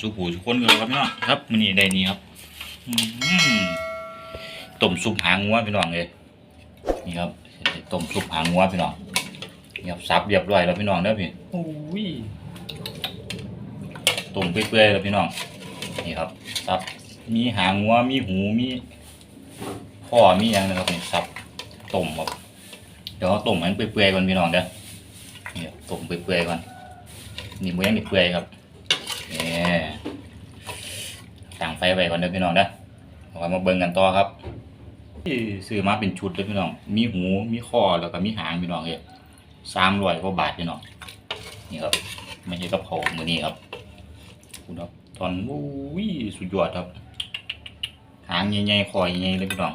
สุผูสุคนกันครับพี่น้องครับมื้อนี้ได้นี่ครับอืมต้มซุปหางงัวพี่น้องเลยนี่ครับต้มซุปหางงัวพี่น้องนี่ครับซับเรียบร้อยแล้วพี่น้องเด้อพี่โอ้ยต้มเปื่อยๆแล้วพี่น้องนี่ครับซับมีหางงัวมีหูมีข้อมีหยังนะครับนี่ซับต้มครับเดี๋ยวเอาต้มให้มันเปื่อยๆก่อนพี่น้องเด้อนี่ครับต้มเปื่อยๆก่อนนี่บ่ยังได้เปื่อยครับ นี่ต่างไฟไว้ก่อนเด้อพี่น้องเด้อเอาไว้มาเบิ่งกันต่อครับซื้อมาเป็นชุดเลยพี่น้อง มีหู มีข้อแล้วก็มีหางพี่น้องเอ้สามร้อยกว่าบาทพี่น้อง นี่ครับ ไม่ใช่กระเพรามือนี้ครับคุณครับตอนวุ้ยสุดยอดครับ หางใหญ่ๆคอใหญ่ๆเลยพี่น้อง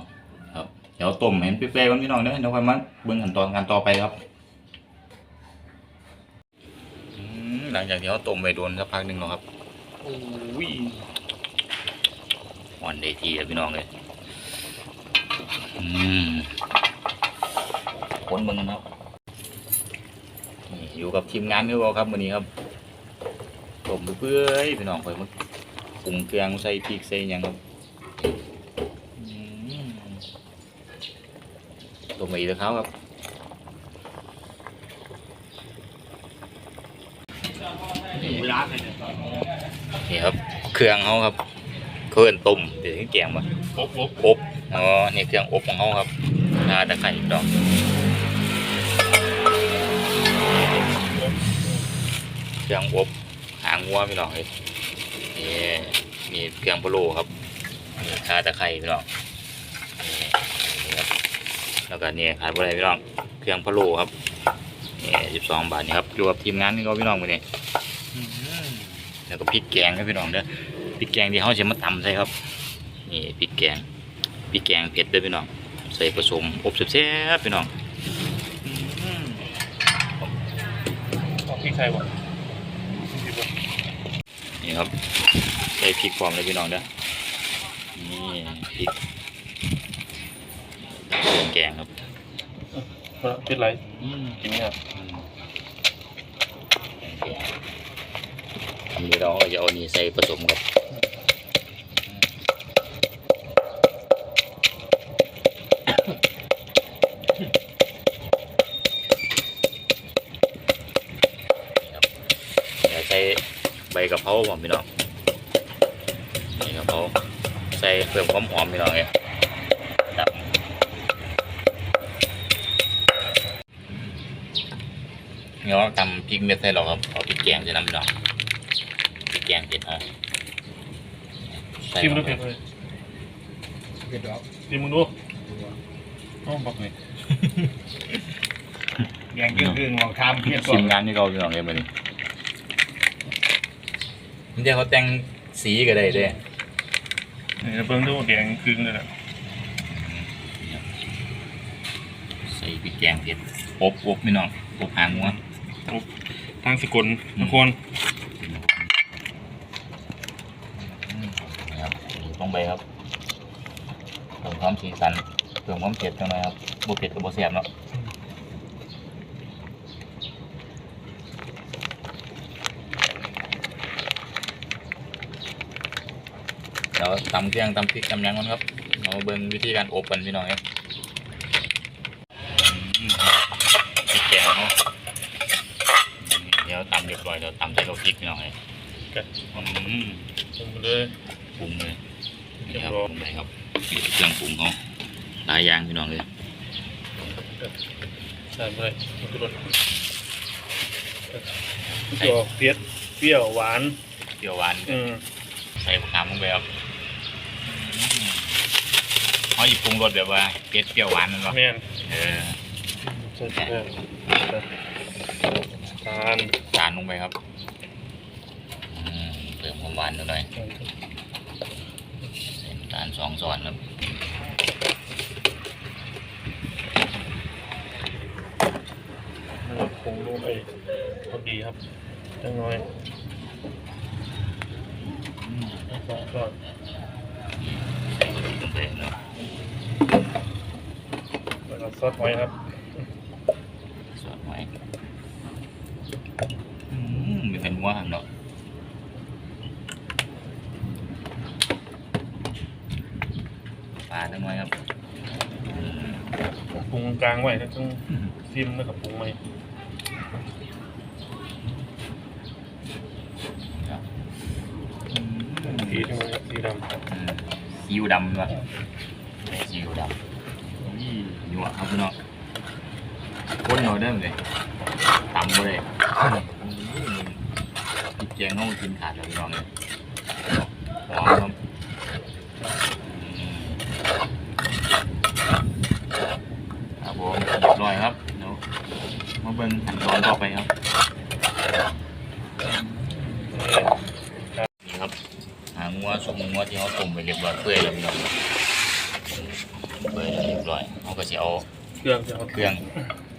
ครับ เดี๋ยวต้มให้มันเปรี้ยวๆก่อนพี่น้องเด้อเดี๋ยวค่อยมาเบิ่งขั้นตอนการต่อไปครับ ลังจากที่เราต้มไปโดนสักพักหนึ่งแล้วครับโอ้ยอ่อนได้ทีแล้วพี่น้องเลยอืมคนเบิ่งกันครับนี่อยู่กับทีมงานนี่เราครับวันนี้ครับต้มเปื่อยๆพี่น้องคอยมาปรุงเครื่องใส่พริกใส่หยังครับอืมต้มไปอีกแล้วครับ เวลาเลยเนี่ยนี่ครับ เครื่องเขาครับ เครื่องต้มเดี๋ยวที่แกงมาปุ๊บปุ๊บอบอ๋อนี่เครื่องอบของเขาครับนาตะไคร้ดอกเครื่องอบหางวัวพี่น้องเลยนี่มีเครื่องพะโล้ครับนี่ขาตะไคร้พี่น้องนี่นี่ครับแล้วก็นี่ขายบะไรพี่น้อง เครื่องพะโล้ครับนี่สิบสองบาทนี่ครับอยู่กับทีมงานนี่ก็พี่น้องไปนี่ แล้วก็พริกแกงครับพี่น้องเด้อพริกแกงที่เขาจะมาตำใส่ครับนี่พริกแกงพริกแกงเผ็ดเด้วยพี่น้องใส่ผสมอบแซ่บๆพี่น้องอืมเอาพริกไทยบ่นี่ครับใส่พริกพร้อมเลยพี่น้องเด้อนี่พริกเครื่องแกงครับเป็นไรอืมกินเนี่ยอืมเครื่องแกง อันนี้เราก็จะเอานี่ใส่ผสมกับใส่ใบกะเพราผมพี่น้องนี่กะเพราใส่เพิ่มความหอมพี่น้องเนี่ยเนี่ยเราทำพริกเม็ดใส่หรอครับเอาพริกแกงใส่น้ำพี่น้องพริก แกงเผ็ดเอาใส่ชิมลดูงไปเผ็ดเลยเผ็ดดอกชิมมึงดูต้องบอกเลยแยงกึ่งๆลองทำเพี้ยนก่อทีนมงานที่เขาพี่น้องเลยมาดิมันจะเขาแต่งสีก็ได้เด้เนี่ยเพิ่งดูแดงครึ่งเลยนะใส่พริกแกงเผ็ดอบอบพี่น้องอบหางงัวทางสกุลทุกคนนะครับ ลงไปครับเพิ่มความสีสันเพิ่มความเผ็ดจังหน่อยครับบ่เผ็ดก็บ่แซ่บเนาะเดี๋ยวตำเครื่องตำพริกตำหยังก่อนครับเรามาเบิ่งวิธีการอบกันพี่น้องครับอืมพริกแกงเนาะเดี๋ยวตำเรียบร้อยเดี๋ยวตำใส่กับพริกพี่น้องเลยอืมชิมไปเลยปรุงเลย เรีนี่ยบครับร้อยปรุงเลยครับเครื่องปรุงเขาหลายอย่างพี่น้องเลยใส่ไปเลยมันคือรสตัวเปรี้ยวเปรี้ยวหวานเปรี้ยวหวานอืมใส่ผักน้ำลงไปครับอืมเขาหยิบปรุงรสแบบว่าเผ็ดเปรี้ยวหวานนั่นหรอแม่นเออใช่ใช่ทานจานลงไปครับอืมเติมความหวานหน่อย ใส่น้ำตาลสองช้อนครับมันคงลงไปพอดีครับจังน้อยอืมสองก่อนใส่ลงไปเนาะแล้วก็ซอสไว้ครับสอดไว้อืมมีเป็นว่าเนาะ ปลาจังหน่อยครับอืม ปรุง กลางไว้แล้วต้องซิมแล้วกับปรุงใหม่ครับสีดำสีดำครับอืมซีอิ๊วดำวะซีอิ๊วดำนี่หยวกครับพี่น้องคนเราเด้อเลยตำบ่เลยพริกแกงเขากินขาดแล้วพี่น้องเลยหอมครับอืมครับผมเรียบร้อยครับเดี๋ยวมาเบิ่งขั้นตอนต่อไปครับนี่ครับ หางั วสุกงัวที่เขาต้มไปเรียบร้อยเปื่อยแล้วพี่น้องเปื่อยแล้วเรียบร้อยเขาก็จะเอาเครื่องจะเอาเครื่อง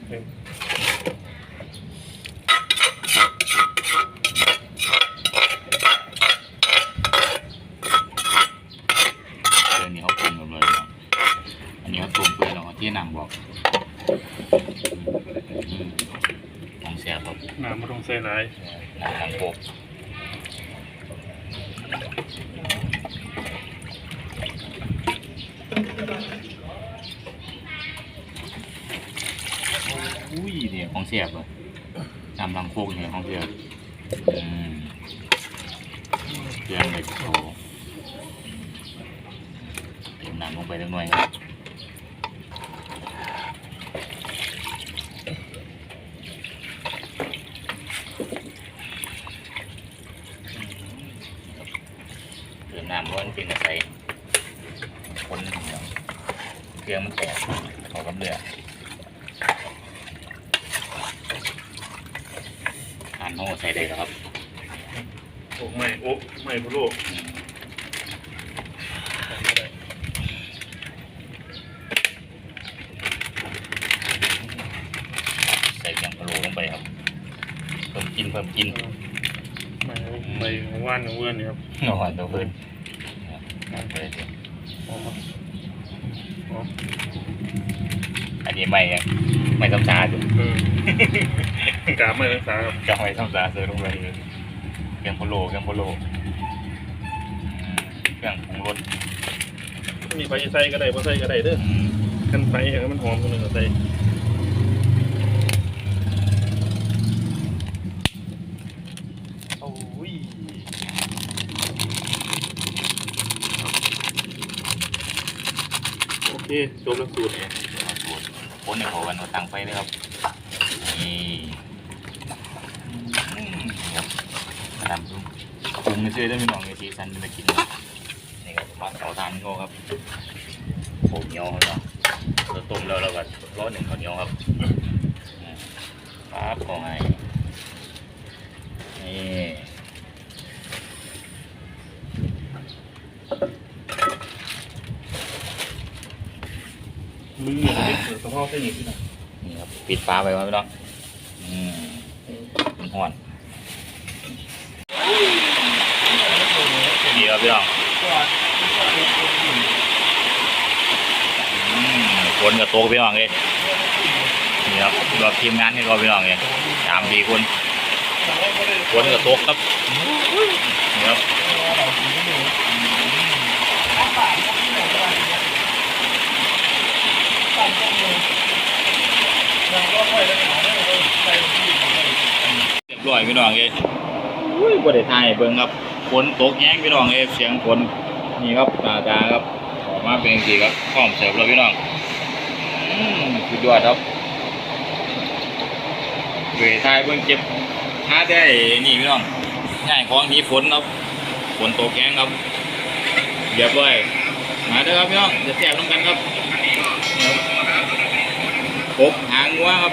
เครื่องเครื่องนี้เขาปรุงหมดเลยเนาะอันนี้เขาต้มเปื่อยแล้วเขาที่นางบอกอืมของแซ่บครับน้ำไม่ต้องใส่หลายนางทางโปก อุ้ยเนี่ยบเลยนำลังโคกเนี่ยของแซ่บอืมเครื่องเลยโอ้เติมน้ำลงไปเล็กน้อยครับเติมน้ำร้อนเป็นกระใสคนเดียวเครื่องมันแตกเขากับเรือ ทานโน่ใส่ได้แล้วครับโอ้ไม่โอ้ไม่พะโล้อืมใส่ไม่ได้ใส่เพียงพะโล้ลงไปครับเพิ่มกินเพิ่มกินไม่ไม่ว่านของเพื่อนนี่ครับนอนตัวเพิ่นนั่นเลยสิหอมมาหอมอันนี้ไม่ยังไม่ต้องซาดูเออ กาบไม่รักษาครับจะไม่ต้องซาเสือลงไปเลยเครื่องพะโล้เครื่องพะโล้อืมเครื่องปรุงรสมีไฟใส่ก็ได้พอใส่ก็ได้เด้ออืมกันไฟให้มันหอมกันเลยก็ใส่โอ้ยโอเคจบแล้วสูตรเอาสูตรคนในเขากันมาตั้งไฟเลยครับ นี่อืมครับมาทำซุปรุงไม่ ซื้อได้ไม่ลองในซีซันจะกินนี่ครับมาเตาทานก็ครับโขเหนียวครับเนาะเราต้มแล้วเราก็ร้อนหนึ่งข้าวเหนียวครับอืมครับของไงนี่มือเนี่ยเด็กเพาะเส้นนี้ที่ไหนนี่ครับปิดฟ้าไปไว้พี่น้องอืมมันห่อนนี่ครับ พี่น้องอืมคนกับโต๊ะพี่น้องเลยนี่ครับรอทีมงานนี่ก็พี่น้องเลยสามสี่คนคนกับโต๊ะครับนี่ครับเรียบร้อยพี่น้องเลยอุ้ยบริทายเบิ่งครับ ฝนตกแย้งพี่น้องเลยเสียงฝนนี่ครับตาตาครับออกมาเป็นสีครับพร้อมเสิร์ฟแล้วพี่น้องอืมสุดยอดครับเวทายเบิ่งเจ็บหาได้นี่พี่น้องง่ายของนี้ฝนครับฝนตกแย้งครับเรียบร้อยมาเด้อครับพี่น้องจะแซ่บน้ำกันครับนี่ครับกบหางวัวครับ